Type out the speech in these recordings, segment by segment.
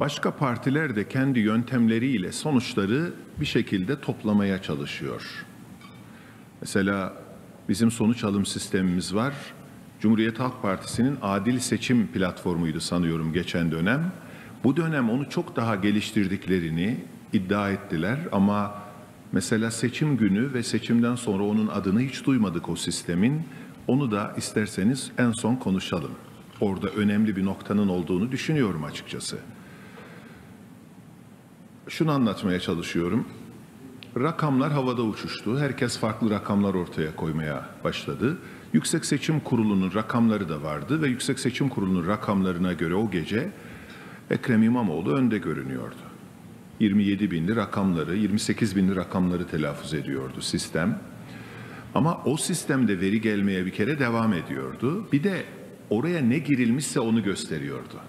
Başka partiler de kendi yöntemleriyle sonuçları bir şekilde toplamaya çalışıyor. Mesela bizim sonuç alım sistemimiz var. Cumhuriyet Halk Partisi'nin adil seçim platformuydu sanıyorum geçen dönem. Bu dönem onu çok daha geliştirdiklerini iddia ettiler ama mesela seçim günü ve seçimden sonra onun adını hiç duymadık o sistemin. Onu da isterseniz en son konuşalım. Orada önemli bir noktanın olduğunu düşünüyorum açıkçası. Şunu anlatmaya çalışıyorum. Rakamlar havada uçuştu. Herkes farklı rakamlar ortaya koymaya başladı. Yüksek Seçim Kurulu'nun rakamları da vardı ve Yüksek Seçim Kurulu'nun rakamlarına göre o gece Ekrem İmamoğlu önde görünüyordu. 27 binli rakamları, 28 binli rakamları telaffuz ediyordu sistem. Ama o sistemde veri gelmeye bir kere devam ediyordu. Bir de oraya ne girilmişse onu gösteriyordu.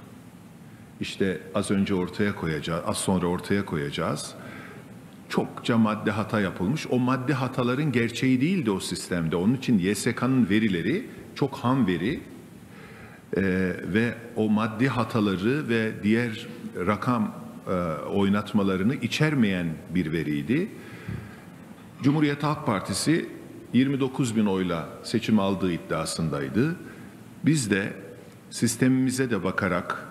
İşte az önce ortaya koyacağız, az sonra ortaya koyacağız. Çokça madde hata yapılmış. O madde hataların gerçeği değildi o sistemde. Onun için YSK'nın verileri çok ham veri ee, ve o maddi hataları ve diğer rakam e, oynatmalarını içermeyen bir veriydi. Cumhuriyet Halk Partisi 29 bin oyla seçim aldığı iddiasındaydı. Biz de sistemimize de bakarak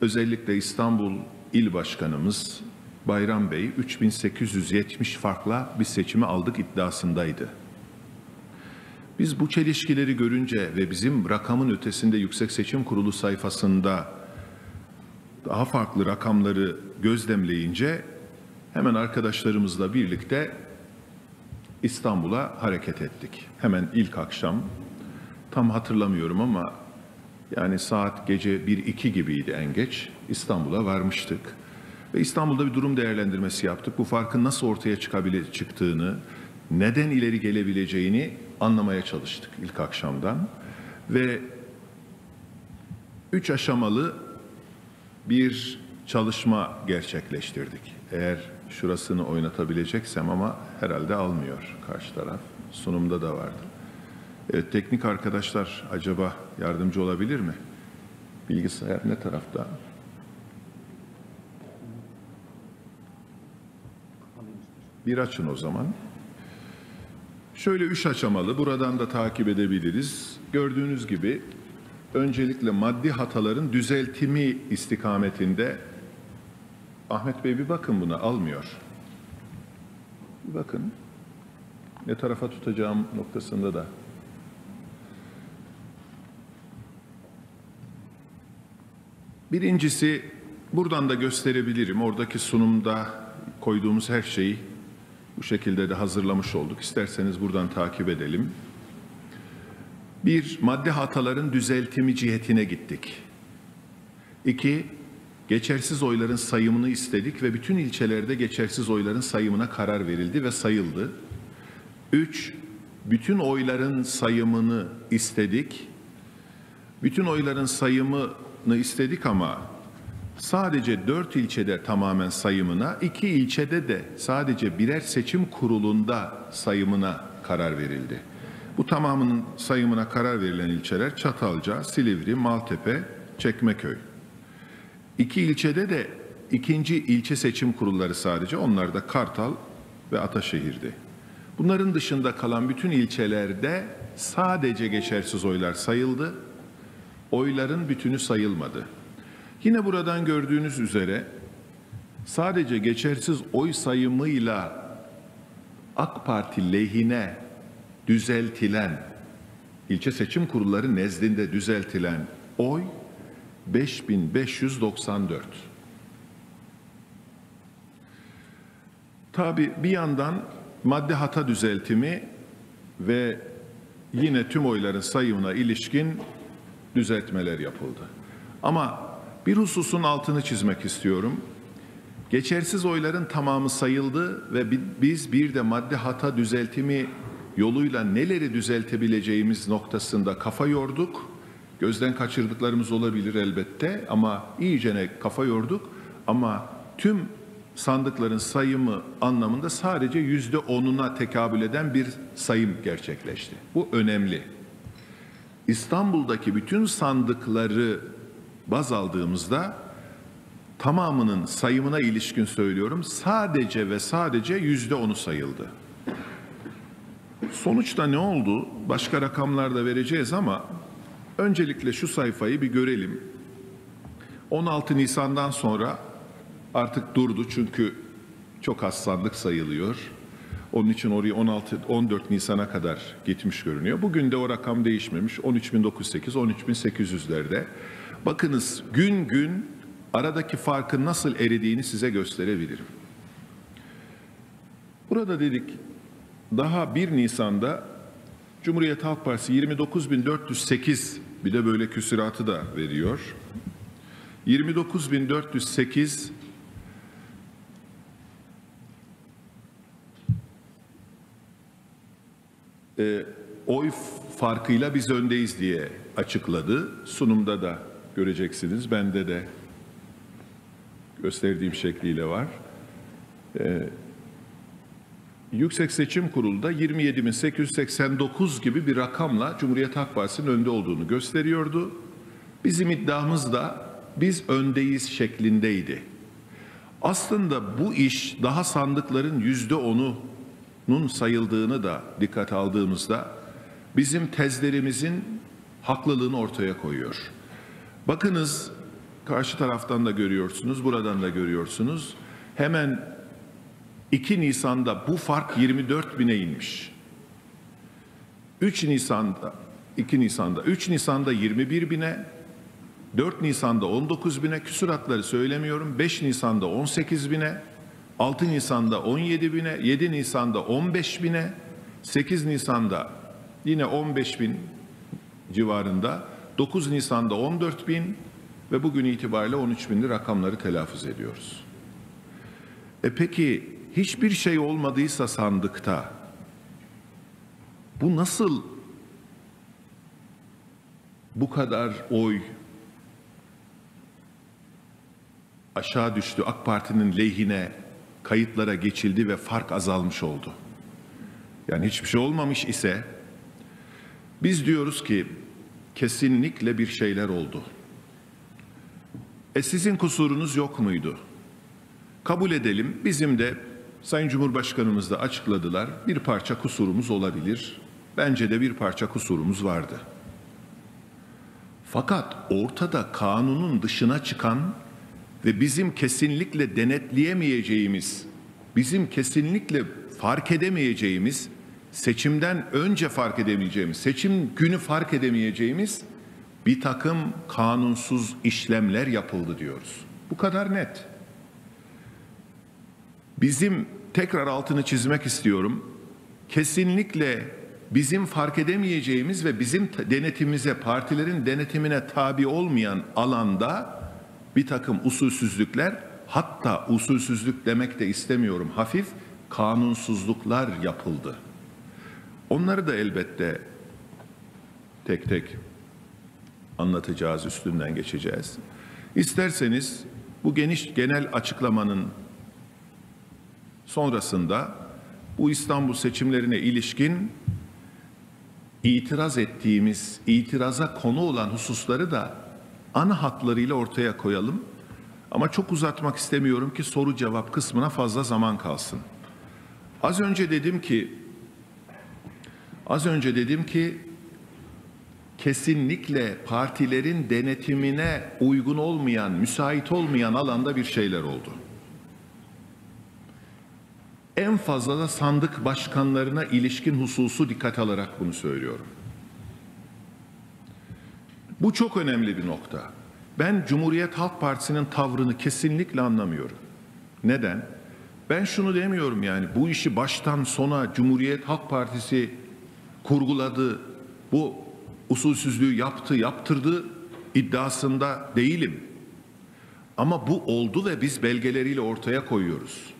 özellikle İstanbul İl Başkanımız Bayram Bey 3870 farkla bir seçimi aldık iddiasındaydı. Biz bu çelişkileri görünce ve bizim rakamın ötesinde Yüksek Seçim Kurulu sayfasında daha farklı rakamları gözlemleyince hemen arkadaşlarımızla birlikte İstanbul'a hareket ettik. Hemen ilk akşam tam hatırlamıyorum ama yani saat gece 1-2 gibiydi en geç İstanbul'a varmıştık. Ve İstanbul'da bir durum değerlendirmesi yaptık. Bu farkın nasıl ortaya çıkabilir, çıktığını, neden ileri gelebileceğini anlamaya çalıştık ilk akşamdan. Ve üç aşamalı bir çalışma gerçekleştirdik. Eğer şurasını oynatabileceksem ama herhalde almıyor karşı taraf. Sunumda da vardı. Evet, teknik arkadaşlar acaba yardımcı olabilir mi? Bilgisayar ne tarafta? Bir açın o zaman. Şöyle üç aşamalı, buradan da takip edebiliriz. Gördüğünüz gibi öncelikle maddi hataların düzeltimi istikametinde Ahmet Bey bir bakın buna almıyor. Bir bakın. Ne tarafa tutacağım noktasında da. Birincisi buradan da gösterebilirim. Oradaki sunumda koyduğumuz her şeyi bu şekilde de hazırlamış olduk. İsterseniz buradan takip edelim. Bir, madde hataların düzeltimi cihetine gittik. İki, geçersiz oyların sayımını istedik ve bütün ilçelerde geçersiz oyların sayımına karar verildi ve sayıldı. Üç, bütün oyların sayımını istedik. Bütün oyların sayımını istedik ama sadece dört ilçede tamamen sayımına, iki ilçede de sadece birer seçim kurulunda sayımına karar verildi. Bu tamamının sayımına karar verilen ilçeler Çatalca, Silivri, Maltepe, Çekmeköy. İki ilçede de ikinci ilçe seçim kurulları sadece, onlar da Kartal ve Ataşehir'di. Bunların dışında kalan bütün ilçelerde sadece geçersiz oylar sayıldı, oyların bütünü sayılmadı. Yine buradan gördüğünüz üzere sadece geçersiz oy sayımıyla AK Parti lehine düzeltilen ilçe seçim kurulları nezdinde düzeltilen oy 5594. Tabi bir yandan madde hata düzeltimi ve yine tüm oyların sayımına ilişkin düzeltmeler yapıldı. Ama bir hususun altını çizmek istiyorum. Geçersiz oyların tamamı sayıldı ve biz bir de madde hata düzeltimi yoluyla neleri düzeltebileceğimiz noktasında kafa yorduk. Gözden kaçırdıklarımız olabilir elbette ama iyicene kafa yorduk. Ama tüm sandıkların sayımı anlamında sadece yüzde onuna tekabül eden bir sayım gerçekleşti. Bu önemli. İstanbul'daki bütün sandıkları baz aldığımızda tamamının sayımına ilişkin söylüyorum. Sadece ve sadece yüzde onu sayıldı. Sonuçta ne oldu? Başka rakamlar da vereceğiz ama öncelikle şu sayfayı bir görelim. 16 Nisan'dan sonra artık durdu çünkü çok az sandık sayılıyor. Onun için oraya 16 14 Nisan'a kadar gitmiş görünüyor. Bugün de o rakam değişmemiş. 13.908, 13.800'lerde. Bakınız gün gün aradaki farkın nasıl eridiğini size gösterebilirim. Burada dedik daha 1 Nisan'da Cumhuriyet Halk Partisi 29.408 bir de böyle küsuratı da veriyor. 29.408 e, oy farkıyla biz öndeyiz diye açıkladı. Sunumda da göreceksiniz. Bende de gösterdiğim şekliyle var. E, Yüksek Seçim Kurulu'da 27.889 gibi bir rakamla Cumhuriyet Halk Partisi'nin önde olduğunu gösteriyordu. Bizim iddiamız da biz öndeyiz şeklindeydi. Aslında bu iş daha sandıkların yüzde onunun sayıldığını da dikkat aldığımızda bizim tezlerimizin haklılığını ortaya koyuyor. Bakınız karşı taraftan da görüyorsunuz, buradan da görüyorsunuz. Hemen 2 Nisan'da bu fark 24 bine inmiş. 3 Nisan'da 2 Nisan'da 3 Nisan'da 21 bine 4 Nisan'da 19 bine küsuratları söylemiyorum. 5 Nisan'da 18 bine 6 Nisan'da 17 bine 7 Nisan'da 15 bine 8 Nisan'da yine 15 bin civarında 9 Nisan'da 14 bin ve bugün itibariyle 13 binli rakamları telaffuz ediyoruz. E peki hiçbir şey olmadıysa sandıkta bu nasıl bu kadar oy aşağı düştü AK Parti'nin lehine kayıtlara geçildi ve fark azalmış oldu. Yani hiçbir şey olmamış ise biz diyoruz ki kesinlikle bir şeyler oldu. E sizin kusurunuz yok muydu? Kabul edelim bizim de Sayın Cumhurbaşkanımız da açıkladılar. Bir parça kusurumuz olabilir. Bence de bir parça kusurumuz vardı. Fakat ortada kanunun dışına çıkan ve bizim kesinlikle denetleyemeyeceğimiz, bizim kesinlikle fark edemeyeceğimiz, seçimden önce fark edemeyeceğimiz, seçim günü fark edemeyeceğimiz bir takım kanunsuz işlemler yapıldı diyoruz. Bu kadar net. Bizim tekrar altını çizmek istiyorum. Kesinlikle bizim fark edemeyeceğimiz ve bizim denetimize, partilerin denetimine tabi olmayan alanda bir takım usulsüzlükler, hatta usulsüzlük demek de istemiyorum hafif, kanunsuzluklar yapıldı. Onları da elbette tek tek anlatacağız, üstünden geçeceğiz. İsterseniz bu geniş genel açıklamanın sonrasında bu İstanbul seçimlerine ilişkin itiraz ettiğimiz, itiraza konu olan hususları da ana hatlarıyla ortaya koyalım. Ama çok uzatmak istemiyorum ki soru cevap kısmına fazla zaman kalsın. Az önce dedim ki az önce dedim ki kesinlikle partilerin denetimine uygun olmayan, müsait olmayan alanda bir şeyler oldu en fazla da sandık başkanlarına ilişkin hususu dikkat alarak bunu söylüyorum. Bu çok önemli bir nokta. Ben Cumhuriyet Halk Partisi'nin tavrını kesinlikle anlamıyorum. Neden? Ben şunu demiyorum yani bu işi baştan sona Cumhuriyet Halk Partisi kurguladı, bu usulsüzlüğü yaptı, yaptırdı iddiasında değilim. Ama bu oldu ve biz belgeleriyle ortaya koyuyoruz.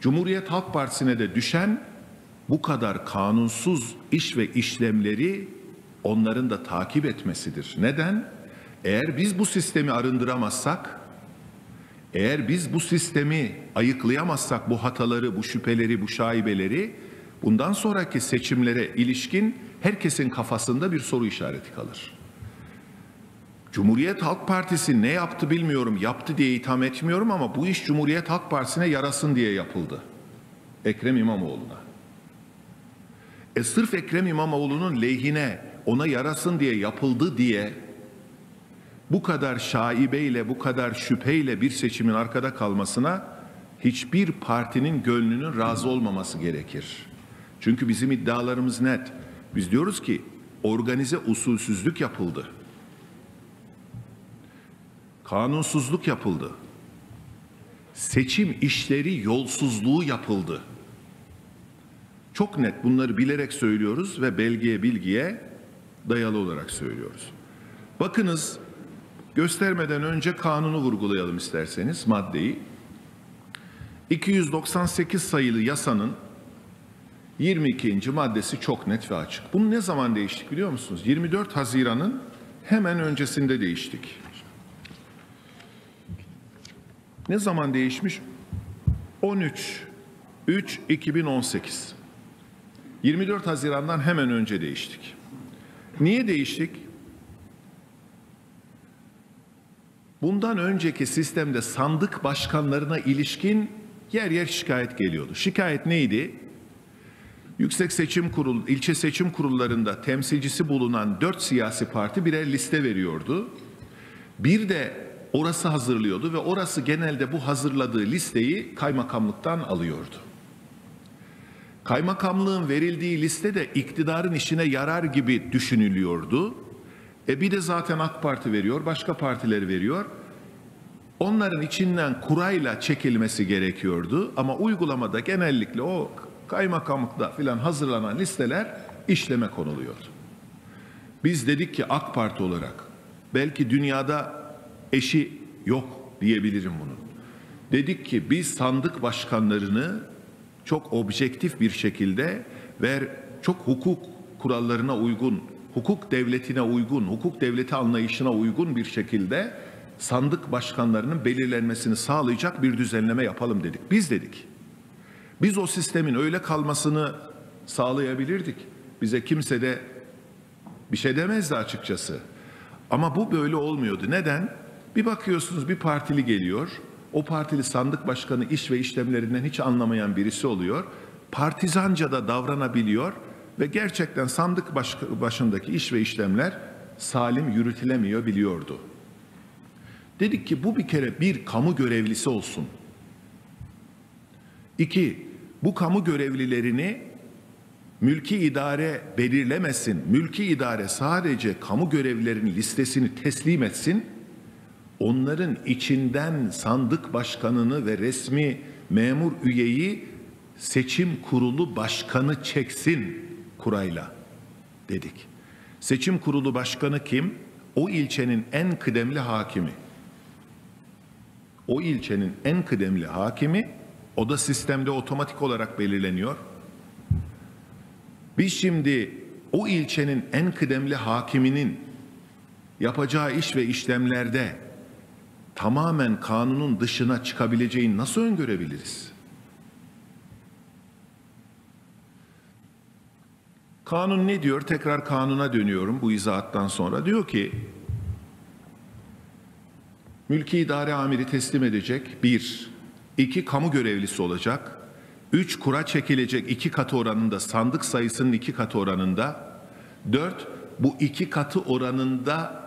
Cumhuriyet Halk Partisi'ne de düşen bu kadar kanunsuz iş ve işlemleri onların da takip etmesidir. Neden? Eğer biz bu sistemi arındıramazsak, eğer biz bu sistemi ayıklayamazsak bu hataları, bu şüpheleri, bu şaibeleri bundan sonraki seçimlere ilişkin herkesin kafasında bir soru işareti kalır. Cumhuriyet Halk Partisi ne yaptı bilmiyorum, yaptı diye itham etmiyorum ama bu iş Cumhuriyet Halk Partisi'ne yarasın diye yapıldı. Ekrem İmamoğlu'na. E sırf Ekrem İmamoğlu'nun lehine ona yarasın diye yapıldı diye bu kadar şaibeyle, bu kadar şüpheyle bir seçimin arkada kalmasına hiçbir partinin gönlünün razı olmaması gerekir. Çünkü bizim iddialarımız net. Biz diyoruz ki organize usulsüzlük yapıldı. Kanunsuzluk yapıldı. Seçim işleri yolsuzluğu yapıldı. Çok net bunları bilerek söylüyoruz ve belgeye bilgiye dayalı olarak söylüyoruz. Bakınız göstermeden önce kanunu vurgulayalım isterseniz maddeyi. 298 sayılı yasanın 22. maddesi çok net ve açık. Bunu ne zaman değiştik biliyor musunuz? 24 Haziran'ın hemen öncesinde değiştik. Ne zaman değişmiş? 13 3 2018. 24 Haziran'dan hemen önce değiştik. Niye değiştik? Bundan önceki sistemde sandık başkanlarına ilişkin yer yer şikayet geliyordu. Şikayet neydi? Yüksek Seçim Kurulu, ilçe seçim kurullarında temsilcisi bulunan dört siyasi parti birer liste veriyordu. Bir de orası hazırlıyordu ve orası genelde bu hazırladığı listeyi kaymakamlıktan alıyordu. Kaymakamlığın verildiği liste de iktidarın işine yarar gibi düşünülüyordu. E bir de zaten AK Parti veriyor, başka partiler veriyor. Onların içinden kurayla çekilmesi gerekiyordu ama uygulamada genellikle o kaymakamlıkta filan hazırlanan listeler işleme konuluyordu. Biz dedik ki AK Parti olarak belki dünyada eşi yok diyebilirim bunun. Dedik ki biz sandık başkanlarını çok objektif bir şekilde ve çok hukuk kurallarına uygun, hukuk devletine uygun, hukuk devleti anlayışına uygun bir şekilde sandık başkanlarının belirlenmesini sağlayacak bir düzenleme yapalım dedik. Biz dedik. Biz o sistemin öyle kalmasını sağlayabilirdik. Bize kimse de bir şey demezdi açıkçası. Ama bu böyle olmuyordu. Neden? Bir bakıyorsunuz bir partili geliyor. O partili sandık başkanı iş ve işlemlerinden hiç anlamayan birisi oluyor. Partizanca da davranabiliyor ve gerçekten sandık başındaki iş ve işlemler salim yürütülemiyor biliyordu. Dedik ki bu bir kere bir kamu görevlisi olsun. İki, bu kamu görevlilerini mülki idare belirlemesin. Mülki idare sadece kamu görevlilerinin listesini teslim etsin. Onların içinden sandık başkanını ve resmi memur üyeyi seçim kurulu başkanı çeksin kurayla dedik. Seçim kurulu başkanı kim? O ilçenin en kıdemli hakimi. O ilçenin en kıdemli hakimi o da sistemde otomatik olarak belirleniyor. Biz şimdi o ilçenin en kıdemli hakiminin yapacağı iş ve işlemlerde tamamen kanunun dışına çıkabileceğini nasıl öngörebiliriz? Kanun ne diyor? Tekrar kanuna dönüyorum bu izahattan sonra. Diyor ki mülki idare amiri teslim edecek bir, iki kamu görevlisi olacak, üç kura çekilecek iki katı oranında sandık sayısının iki katı oranında, dört bu iki katı oranında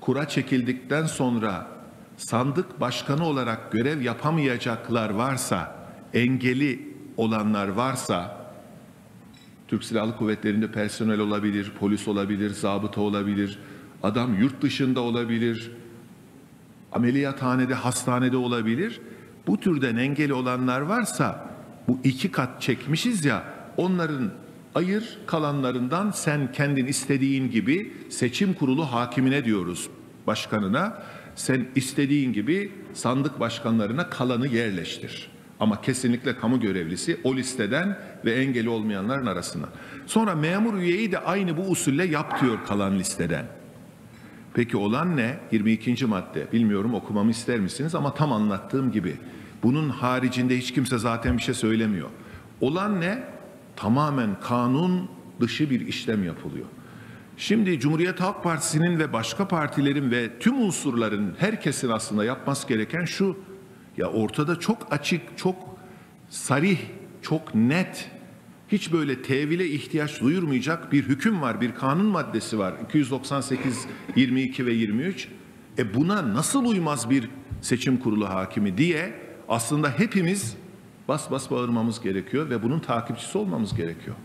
kura çekildikten sonra sandık başkanı olarak görev yapamayacaklar varsa, engeli olanlar varsa, Türk Silahlı Kuvvetleri'nde personel olabilir, polis olabilir, zabıta olabilir, adam yurt dışında olabilir, ameliyathanede, hastanede olabilir. Bu türden engeli olanlar varsa bu iki kat çekmişiz ya onların ayır kalanlarından sen kendin istediğin gibi seçim kurulu hakimine diyoruz başkanına. Sen istediğin gibi sandık başkanlarına kalanı yerleştir. Ama kesinlikle kamu görevlisi o listeden ve engeli olmayanların arasına. Sonra memur üyeyi de aynı bu usulle yap kalan listeden. Peki olan ne? 22. madde. Bilmiyorum okumamı ister misiniz ama tam anlattığım gibi. Bunun haricinde hiç kimse zaten bir şey söylemiyor. Olan ne? Tamamen kanun dışı bir işlem yapılıyor. Şimdi Cumhuriyet Halk Partisi'nin ve başka partilerin ve tüm unsurların herkesin aslında yapması gereken şu. Ya ortada çok açık, çok sarih, çok net, hiç böyle tevile ihtiyaç duyurmayacak bir hüküm var, bir kanun maddesi var. 298, 22 ve 23. E buna nasıl uymaz bir seçim kurulu hakimi diye aslında hepimiz bas bas bağırmamız gerekiyor ve bunun takipçisi olmamız gerekiyor.